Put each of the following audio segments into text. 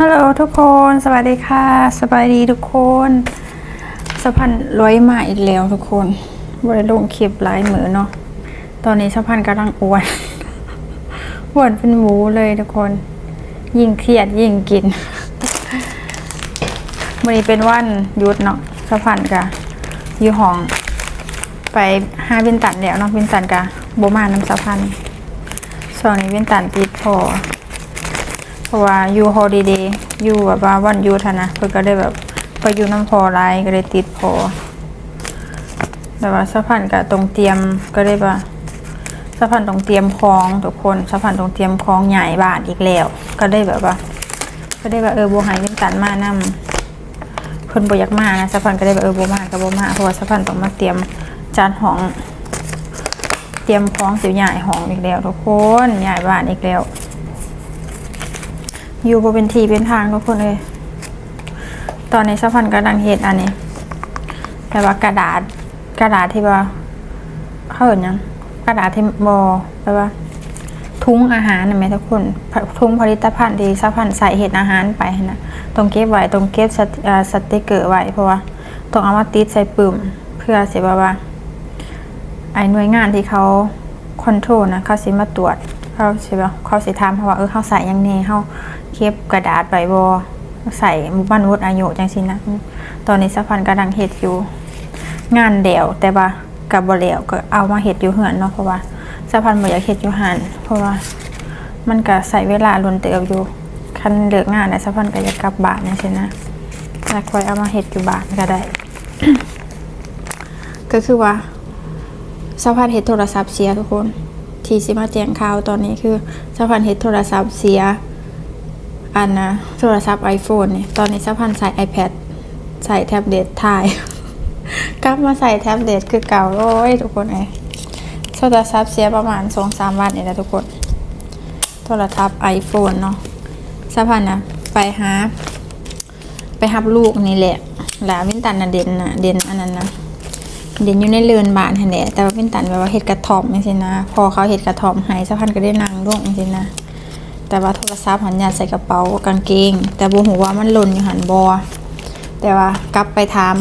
ฮัลโหลทุกคน สวัสดีค่ะ สบายดีทุกคนสะพันร้อยมาอีกแล้วทุกคนบริลงคลิปหลายมือเนาะ ตอนนี้สะพันกำลังอ้วนอ้วนเป็นหมูเลยทุกคน ยิ่งเครียดยิ่งกินวันนี้เป็นวันหยุดเนาะสะพันกะอยู่ห้อง ไปห้าวินตันแล้วเนาะวินตันกะโบมาน้ำสะพันส่วนนี้วินตันติดพอ เพราะว่าอยู่ฮอลิเดย์อยู่แบบว่าวันยุดหั้นะเพื่อก็ได้แบบไปอยู่น้ำพอไรก็เลยติดพอแต่ว่าสะพานกับตรงเตรียมก็ได้ว่าสะพานตรงเตรียมคลองทุกคนสะพานตรงเตรียมคลองใหญ่บาทอีกแล้ว ก็ได้แบบว่า ก็ได้ว่าเออโบหายเล่นตันมานํเพิ่นบอยากมานะสะพานก็ได้แบบเออโบมากับโบมาเพราะว่าสะพานต้องมาเตรียมจานห้อง เตรียมคลองสิวใหญ่ห้องอีกแล้วทุกคนใหญ่บ้านอีกแล้ว อยู่บ่เป็นทีเป็นทางทุกคนเลย ตอนนี้สะพันกำลังเฮ็ดอันนี้แต่ว่ากระดาษกระดาษที่ว่าเขาเห็นยังกระดาษที่บอแปลว่า ทุ้งอาหารนะแม่ทุกคนทุ้งผลิตภัณฑ์ที่สะพันใส่เห็ดอาหารไปนะต้องเก็บไว้ต้องเก็บสติเกอร์ไว้เพราะว่าต้องเอามาติดใส่ปึ่มเพื่อเสียว่าว่าไอ้หน่วยงานที่เขาคอนโทรลนะเขาสิมาตรวจเขาสิเขาสิถามเพราะว่าเออเขาใส่ยังแน่เขา เก็บกระดาษไว้บ่ใส่บ้านวุฒิอายุจังซี่นะ ตอนนี้สะพันกำลังเฮ็ดอยู่ งานเดี่ยวแต่ว่ากับบ่แล้วก็เอามาเฮ็ดอยู่เหือนเนาะเพราะว่าสะพันบ่อยากเฮ็ดอยู่หันเพราะว่ามันก็ใส่เวลาล้นเติบอยู่คันเลิกงานนะสะพันก็อยากลับบ้านจังซี่นะแล้วคอยเอามาเฮ็ดอยู่บ้านก็ได้ ก็คือว่าสะพานเฮ็ดโทรศัพท์เสียทุกคน ที่สิมาแจ้งข่าวตอนนี้คือสะพานเฮ็ดโทรศัพท์เสีย อันนะโทรศัพท์ iPhone เนี่ยตอนนี้สะพานใส่ iPad ใส่แท็บเล็ตถ่าย กลับมาใส่แท็บเล็ตคือเก่าโอ้ยทุกคนไอ้โทรศัพท์เสียประมาณสองสามวันนี่แหละทุกคน โทรศัพท์ iPhone เนาะสะพานนะไปหา ไปหับลูกนี่แหละหลาวินตันนะเด่นนะเด่นอันนั้นนะเด่นอยู่ในเรือนบ้านแหละแต่ว่าเป็นตันแบบว่าเห็ดกระถอมจังซี่นะ พอเขาเห็ดกระถอมให้สักพันก็ได้นั่งลงจังซี่นะ แต่ว่าโทรศัพท์หันยาใส่กระเป๋ากางเกง แต่บ่ฮู้ว่ามันหล่นอยู่หันบ่แต่ว่ากลับไปถาม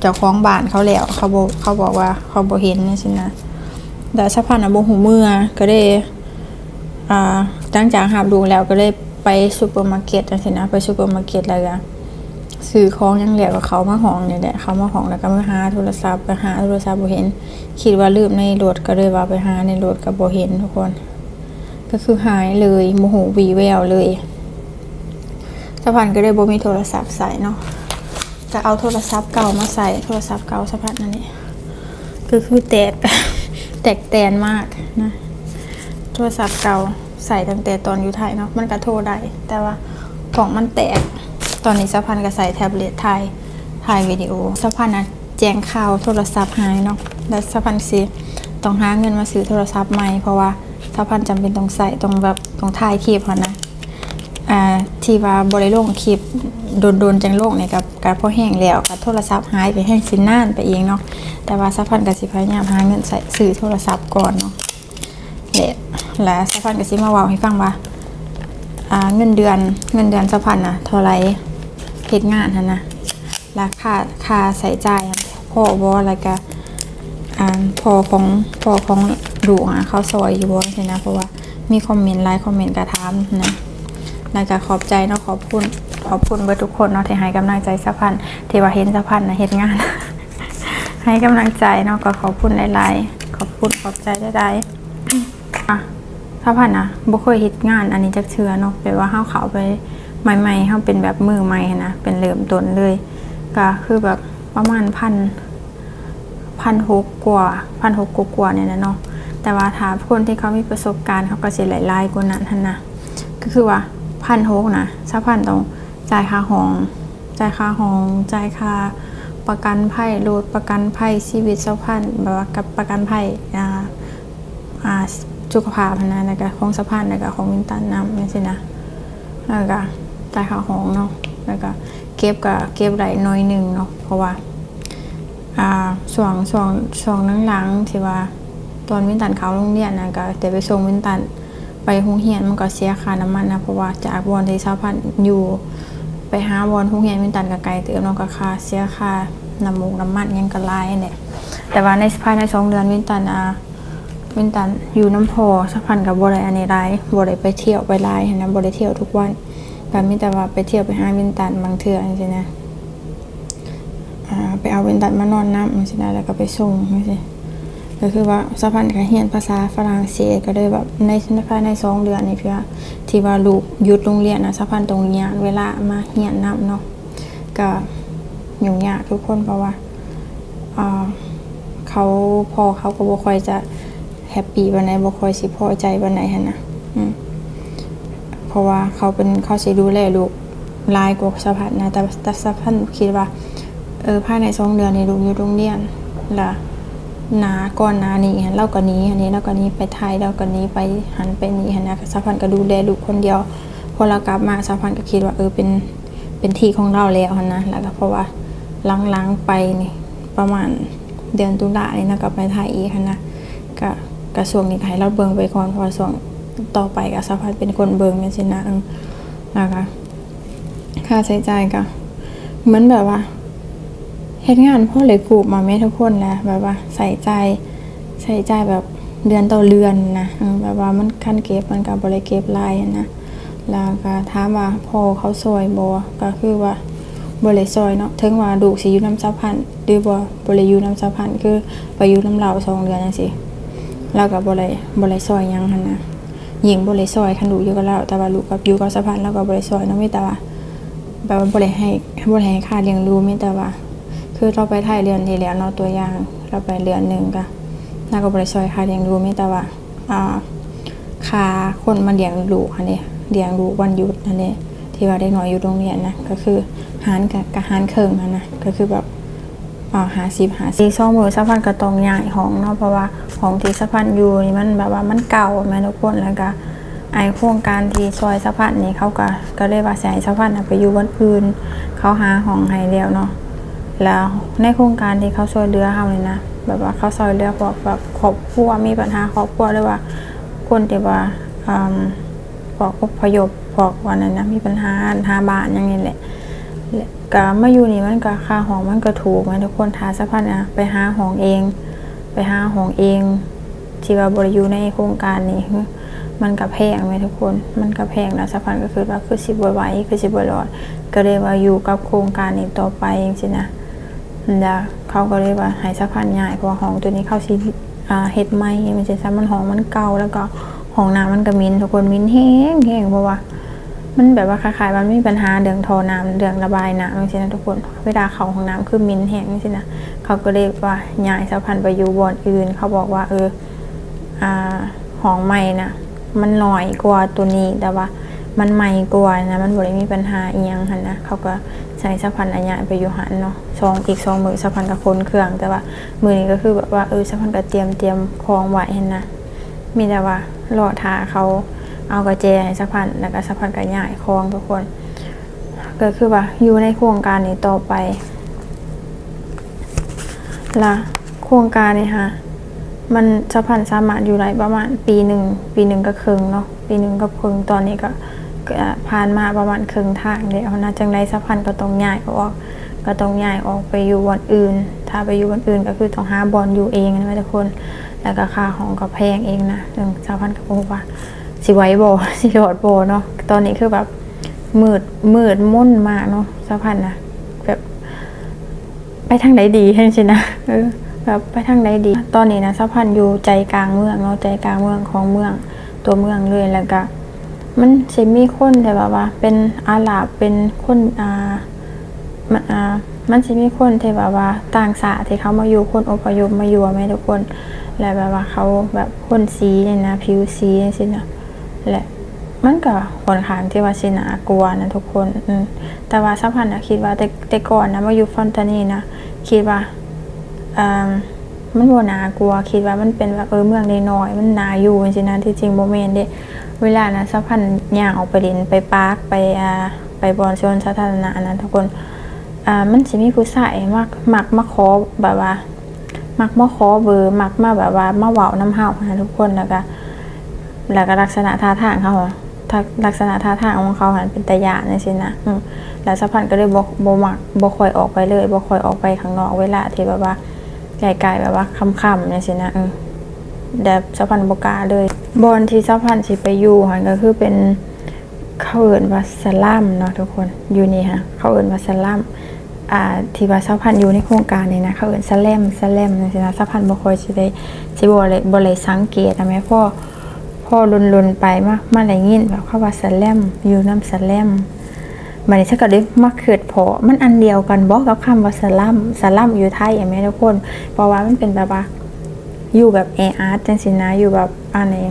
เจ้าของบ้านเขาแล้วเขาบ่เขาบอกว่าเขาบ่เห็นจังซี่นะแต่สักพันน่ะบ่ฮู้เมื่อก็ได้อ่าหลังจากหาบดูแล้วก็เลยไปซูเปอร์มาร์เก็ตจังซี่นะไปซูเปอร์มาร์เก็ตแล้วก็ซื้อของยังเหลือกับเขามาห้องเนี่ยแหละเขามาห้องแล้วก็มาหาโทรศัพท์ไปหาโทรศัพท์บ่เห็น คิดว่าลืมในรถก็เลยว่าไปหาในรถก็บ่เห็นทุกคน ก็คือหายเลยโมโหวีแววเลยสะพานก็เลยบ่มีโทรศัพท์ใส่เนาะจะเอาโทรศัพท์เก่ามาใส่โทรศัพท์เก่าสะพานนั่นนี่ก็คือแตกแตกแตนมากนะโทรศัพท์เก่าใส่ตั้งแต่ตอนอยู่ไทยเนาะมันก็โทรได้แต่ว่ากล่องมันแตกตอนนี้สะพานก็ใส่แท็บเล็ตถ่ายถ่ายวิดีโอสะพานนะแจ้งข่าวโทรศัพท์หายเนาะแล้วสะพานสิต้องหาเงินมาซื้อโทรศัพท์ใหม่เพราะว่า สะพานจำเป็นต้องใส่ต้องแบบต้องถ่ายคลิปหั้นนะอ่าที่ว่าบริโลงคลิปโดนๆจังโลกเนี่ยกับการพอแห้งแล้วกับโทรศัพท์หายไปแห้งสินน่านไปเองเนาะแต่ว่าสะพานก็สิพยายามหาเงินใส่ซื้อโทรศัพท์ก่อนเนาะเละและสะพานก็สิมาเว้าให้ฟังว่าอ่าเงินเดือนเงินเดือนสะพันนะเท่าไรเฮ็ดงานหั่นนะราคาค่าใส่จ่ายอะพ่อบ่แล้วก็อ่าพ่อของพ่อของ ดูกอะเขาซอยอยู่บ่ใช่นะเพราะว่ามีคอมเมนต์หลายคอมเมนต์กระถามนะแล้วก็ขอบใจเนาะขอบคุณขอบคุณเบิดทุกคนเนาะที่ให้กำลังใจสะพันที่ว่าเห็นสะพันนะเฮ็ดงาน ให้กำลังใจเนาะก็ขอบคุณหลายๆขอบคุณขอบใจหลายๆอะถ้าผ่านนะบ่เคยเฮ็ดงาน อันนี้จักเทื่อเนาะแปลว่าเฮาเขาไปใหม่ๆเฮาเป็นแบบมือใหม่หั้นะเป็นเริ่มต้นเลยก็คือแบบประมาณพันพันหกกว่าพันหกกว่าเนี่ยนะเนาะ แต่ว่าถ้าคนที่เขามีประสบการณ์เขาก็สิหลายๆกว่านั้นหันนะก็คือว่าพันหกนะถ้าพันต้องจ่ายค่าห้อง จ่ายค่าห้อง จ่ายค่าประกันภัยรถประกันภัยชีวิตเจ้าพันแบบว่ากับประกันภัยอ่าอ่าสุขภาพนะแล้วก็ของสะพานแล้วก็ของวินตันน้ำนี่สินะแล้วก็จ่ายค่าห้องเนาะแล้วก็เก็บก็เก็บได้น้อยหนึ่งเนาะเพราะว่าอ่าช่วงช่วงช่วงหลังๆที่ว่า ตอนวินตันเขาโรงเรียนนะก็แต่ไปส่งวินตันไปโรงเรียนมันก็เสียค่าน้ำมันนะเพราะว่าจากบอนที่สะพานอยู่ ไปหาบอลทุ่งเฮียนวินตันกับไกลเติมเนาะก็ค่าเสียค่าน้ำมูกน้ำมันยังก็หลายเนี่ยแต่ว่าในภายในสองเดือนวินตันอ่าวินตันอยู่น้ำพอสัพันกับบ่ได้อันนี้ลายบ่ได้ไปเที่ยวไปหลายหั้นนะบ่ได้เที่ยวทุกวันก็มีแต่ว่าไปเที่ยวไปหาวินตันบางเทื่อจังซี่นะอ่าไปเอาวินตันมานอนน้ำจังซี่นะแล้วก็ไปส่งจังซี่ ก็คือว่าสะพันธ์ก็เรียนภาษาฝรั่งเศสก็เลยแบบในภายในสองเดือนนี่เพื่อที่ว่าลูกหยุดโรงเรียนนะสะพันธ์ตรงเนี้ยเวลามาเรียนนํเนาะก็ยุ่งยากทุกคนเพราะว่าอ่าเขาพอเขาก็บ่ค่อยจะแฮปปี้ปานใดบ่ค่อยสิพอใจปานใดหั่นนะเพราะว่าเขาเป็นเขาสิดูแลลูกลายกว่าสะพันธ์นะแต่แต่สะพันธ์คิดว่าเออภายในสองเดือนนี่ลูกอยู่โรงเรียนล่ะ หนาก่อนหนานี้หันเล่าก็หนี้อันนี้เล่าก็หนี้ไปไทยเล่าก็หนี้ไปหันไปนี้หันนะสะพันก็ดูแลลูกคนเดียวพอเรากลับมาสะพันก็คิดว่าเออเป็นเป็นที่ของเราแล้วหันนะแล้วก็เพราะว่าหลังๆไปนี่ประมาณเดือนตุลาเนี่ยนะก็ไปไทยอีกหันนะก็กระทรวงนี้ก็ให้เราเบิ่งไปก่อนพราะว่าส่วงต่อไปก็สะพันเป็นคนเบิ่งนี่สินะอืมแล้วก็ค่าใช้จ่ายก็เหมือนแบบว่า เฮ็ดงานพ่อเลยกูมาแม่ทุกคนนะแบบว่าใส่ใจใส่ใจแบบเดือนต่อเดือนนะแบบว่ามันคันเก็บมันกับบริเก็บรายนะแล้วก็ถามว่าพ่อเขาซอยบ่ก็คือว่าบริซอยเนาะถึงว่าดูสิอยู่น้ำสะพันหรือบ่บริยู่น้ำสะพันคือไปอยู่น้ำเราสองเดือนจังซี่เราก็บ่ได้บ่ได้ซอยยังหันนะหญิงบ่ได้ซอยคันดูอยู่กับเราแต่ว่าลูกกับอยู่กับสะพันธ์เราก็บ่ได้ซอยเนาะมีแต่ว่าแบบบ่ได้ให้บ่ได้ให้ค่าเลี้ยงดูมีแต่ว่า คือเราไปถ่ายเรือนที่แล้วเนาะตัวอย่าง เราไปเรือนหนึ่งก็น่าก็บริซอยค่าเลี้ยงดูไม่แต่ว่าอ่าค่าคนมาเลี้ยงลูกอันนี้เลี้ยงลูกวันหยุดอันนี้ที่ว่าได้น้อยอยู่โรงเรียนนะก็คือหารกับกับหารเคิงอะนะก็คือแบบหาสิบหาสิบซ่องมือสะพันก็ต้องย้ายห้องเนาะเพราะว่าห้องที่สะพันอยู่นี่มันแบบว่ามันเก่าแม่ทุกคนแล้วก็ไอโครงการที่ซอยสะพันนี่เขาก็ก็เลยว่าใส่สะพันไปอยู่วันอื่น เขาหาห้องให้แล้วเนาะ แล้วในโครงการที่เขาช่วยเหลือเราเลยนะแบบว่าเขาช่วยเหลือพวกแบบครอบครัวมีปัญหาครอบครัวหรือว่าคนที่ว่าอืมพวกอพยพพวกวันนั้นนะมีปัญหาหาบ้านอย่างนี้แหละก็มาอยู่นี่มันก็ค่าห้องมันก็ถูกไหมทุกคนทาสักพันนะไปหาห้องเอง ไปหาห้องเองที่ว่าบริยูในโครงการนี้มันก็แพงไหมทุกคน มันก็แพงนะสักพันก็คือว่าคือสิบไหวคือสิบรอด ก็เลยว่าอยู่กับโครงการนี้ต่อไปจริงๆนะ แล้วเขาก็เลยว่าให้สักพันใหญ่เพราะว่าห้องตัวนี้เข้าซีอ่าเฮ็ดใหม่มันจะซ้ำมันห้องมันเก่าแล้วก็ห้องน้ำมันก็มินทุกคนมินแห้งแห้งเพราะว่า มันแบบว่าคล้ายๆมันไม่มีปัญหาเรื่องท่อน้ำเรื่องระบายน้ำจริงๆนะทุกคน เวลาเขาห้องน้ำคือมินแห้งจริงๆนะเขาก็เลยว่าย้ายสักพันไปอยู่บอนอื่น เขาบอกว่าเออห้องใหม่น่ะมันน้อยกว่าตัวนี้แต่ว่า มันใหม่กว่านะมันบ่ได้มีปัญหาอีหยังหั่นนะเขาก็ใช้สะพันอัญญะไปอยู่หันเนาะซองอีกซองมือสะพันกับคนเครื่องแต่ว่ามือนี้ก็คือแบบว่าเออสะพันก็เตรียมเตรียมของไว้หั่นนะมีแต่ว่ารอทาเขาเอากระเจให้สะพันแล้วก็สะพันก็ย้ายของทุกคน ก็คือว่าอยู่ในโครงการนี้ต่อไปละโครงการนี้ค่ะมันสะพันสามารถอยู่ได้ประมาณปีหนึ่งปีหนึ่งก็ครึ่งเนาะปีหนึ่งก็ครึ่งตอนนี้ก็ ผ่านมาประมาณครึ่งทางเดียวนะจังไรสะพันก็ต้องย้ายออก ก็ต้องย้ายออกไปอยู่วันอื่น ถ้าไปอยู่วันอื่นก็คือต้องหาบอลอยู่เองนะทุกคน แล้วก็ค่าห้องก็แพงเองนะซึ่งสะพันก็บอกว่าสิไว้บ่สิรอดบ่เนาะตอนนี้คือแบบมืดมืดมุ่นมากเนาะสะพันนะแบบไปทางไหนดีให้สินะเออแบบไปทางไหนดี ตอนนี้นะสะพันอยู่ใจกลางเมืองเนาะใจกลางเมืองของเมืองตัวเมืองเลยแล้วก็ มันจะมีคนแต่แบบว่า เป็นอาหรับเป็นคนอ่ามันอ่ามันจะมีคนที่แบบว่าต่างชาติที่เขามาอยู่คนอพยพมาอยู่ไหมทุกคน และแบบว่าเขาแบบคนสีเนี่ยนะผิวสีนี่สินะและมันก็ค่อนข้างที่ว่าสินากลัวนะทุกคนอืมแต่ว่าสักพันนะคิดว่าแต่แต่ก่อนนะมาอยู่ฟอนตานีนะคิดว่าอ่า มันบ่นากลัวคิดว่ามันเป็นแบบเออเมืองน้อยๆมันนาอยู่จริงๆนะที่จริงโมเมนเด้เวลานะสักพันย่างออกไปเล่นไปปาร์คไปอ่าไปบอลชนสาธารณะนะทุกคนอ่ามันจะมีผู้ชายมักมักมาขอแบบว่า มักมาขอเบอร์มักมาแบบว่ามาเว้าน้ำเฮานะทุกคนแล้วก็แล้วก็ลักษณะท่าทางเขาทักลักษณะท่าทางของเขาหันเป็นตะยานจังซี่นะแล้วสักพันก็เลยบ่บ่มักบ่ค่อยออกไปเลยบ่ค่อยออกไปข้างนอกเวลาที่แบบว่า ไกลๆแบบว่าค่ำๆจังซี่นะอืมแบบสักพันบกาเลย บอนที่สักพันสิไปอยู่หันก็คือเป็นเขาเอิ้นว่าสลัมเนาะทุกคนอยู่นี่ฮะเขาเอิ้นว่าสลัมอ่าที่ว่าชาวพันอยู่ในโครงการนี้นะเขาเอิ้นสแลมสแลมจังซี่นะชาวพันบ่ค่อยสิได้สิบ่เลยบ่เลยสังเกตอะแม่พ่อพ่อลุนๆไปมามาได้ยินแบบเขาว่าสแลมอยู่นำสแลม บันี้ฉันก็ได้มาเกิดพอมันอันเดียวกันบ่กับคำว่าสลัมสลัมอยู่ไทยอะแม่ทุกคน เพราะว่ามันเป็นแบบว่าอยู่แบบแออัดจังซี่นะอยู่แบบอันนี้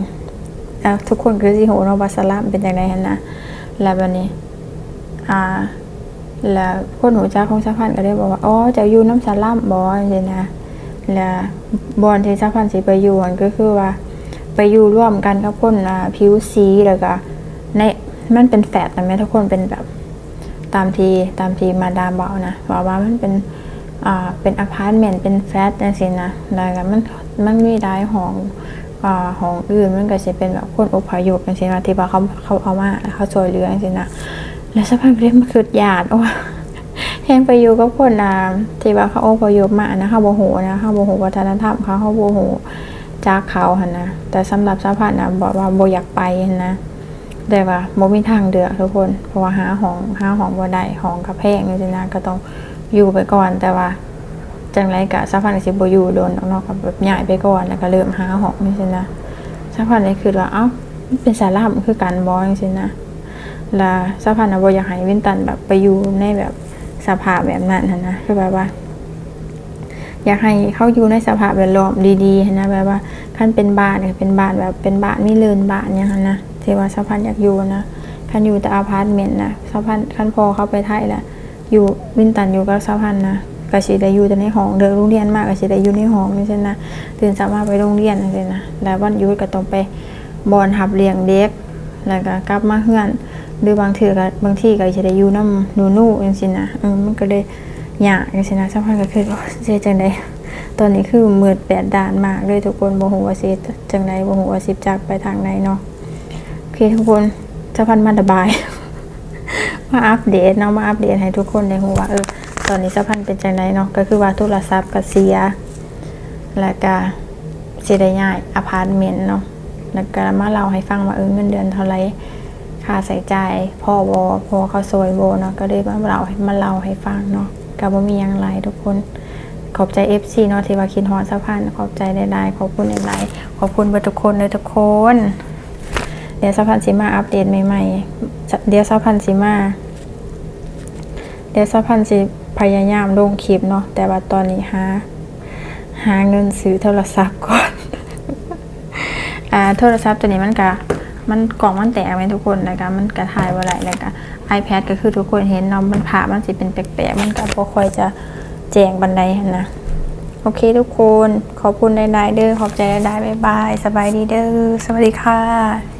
แล้วทุกคนคือสิโหเนาะว่าสลัมเป็นจังไดหั่นะแล้วบัดนี้อ่าแล้วคนหูจักของสะพานก็ได้บอกว่าอ๋อจะอยู่น้ำสลัมบ่จังซี่นะแล้วบอนที่สะพานสิไปอยู่ก็คือว่า ไปอยู่ร่วมกันกับคนผิวสีแล้วก็ในมันเป็นแฝดนะแม่ทุกคนเป็นแบบ ตามทีตามทีมาดามบอกนะบอกว่ามันเป็นอ่าเป็นอพาร์ตเมนต์เป็นแฟลตจังซี่นะแล้วก็มันมันมีหลายห้องอ่าห้องอื่นมันก็สิเป็นแบบคนอพยพจังซี่นะที่ว่าเขาเขาเอามาแล้วเขาช่วยเหลือจังซี่นะแล้วสักพักเรียกมาคือญาติโอ้แฮงไปอยู่กับคนอ่าที่ว่าเขาอพยพมานะเขาบ่ฮู้นะเขาบ่ฮู้วัฒนธรรมเขาเขาบ่ฮู้จากเขาหันนะแต่สำหรับสะพานนะบอกว่าโบอยากไปนะ แต่ว่าบ่มีทางเดือกทุกคน เพราะว่าหาห้องหาห้องบ่ได้ห้องกระแพงนี่สินะก็ต้องอยู่ไปก่อนแต่ว่าจังไรกะสักพันก็สิบ่อยู่โดนออกนอกกับแบบย้ายไปก่อนแล้วก็เริ่มหาห้องนี่สินะสักพันนี่คือว่าเอ้าเป็นสาระมันคือการบ่จังซี่นะแล้วสักพันน่ะบ่อยากให้วินตันแบบไปอยู่ในแบบสภาพแบบนั้นนะคือแบบว่าอยากให้เขาอยู่ในสภาพแวดล้อมดีๆนะแบบว่าคันเป็นบ้านเป็นบ้านแบบเป็นบ้านมีเรือนบ้านอย่างนั้นนะ ที่ว่าสะพานอยากอยู่นะคันอยู่แต่อพาร์ตเมนต์นะสะพานคันพอเขาไปไทยแหละอยู่วินตันอยู่กับสะพานนะก็สิได้อยู่แต่ในห้องเดินโรงเรียนมากก็สิได้อยู่ในห้องนี่ใช่นะตื่นสามารถไปโรงเรียนนั่นสินะแล้ววันหยุดก็ต้องไปบอนหับเลี้ยงเด็กแล้วก็กลับมาเฮือนหรือบางเถื่อก็บางที่ก็จะได้อยู่น้ำหนูนู่จังซี่นะเออมันก็เลยยากจังซี่นะสักพักก็คือเสียจังไดตอนนี้คือมืดแปดด่านมากเลยทุกคนบ่ฮู้ว่าสิจังไดบ่ฮู้ว่าสิจักไปทางไหนเนาะ เคทุกคนสักพันมาระบาย มาอัปเดตเนาะมาอัปเดตให้ทุกคนได้ฮู้ว่าเออตอนนี้สักพันเป็นจังไดเนาะก็คือว่าโทรศัพท์ก็เสีย แล้วก็สิได้ย้ายอพาร์ตเมนต์เนาะแล้วก็มาเล่าให้ฟังว่าเออเงินเดือนเท่าไรค่าใส่ใจายพ่อบอพอเขาซวยโบเนาะก็เลยมาเล่าให้มาเล่าให้ฟังเนาะก็บ่มีหยังไรทุกคนขอบใจ FC เนาะที่ว่าคิดฮอดสะพานขอบใจหลายๆขอบคุณหลายๆขอบคุณเบ่ทุกคนเลยทุกคน เดี๋ยวสพานสิมาอัปเดตใหม่ๆ เดี๋ยวสพานสิมา เดี๋ยวสพานสิพยายามลงคลิปเนาะแต่ว่าตอนนี้หาหาเงินซื้อโทรศัพท์ก่อน อ่าโทรศัพท์ตัวนี้มันก็มันกล่องมันแตกไหมทุกคนแล้วก็มันกระถ่ายว่าไรแล้วก็ iPad ก็คือทุกคนเห็นเนาะมันผ่ามันสิเป็นแปลกๆมันก็บ่ค่อยจะแจงบันไดนะโอเคทุกคน ขอบคุณหลายๆเด้อขอบใจหลายๆบ๊ายบาย สบายดีเด้อสวัสดีค่ะ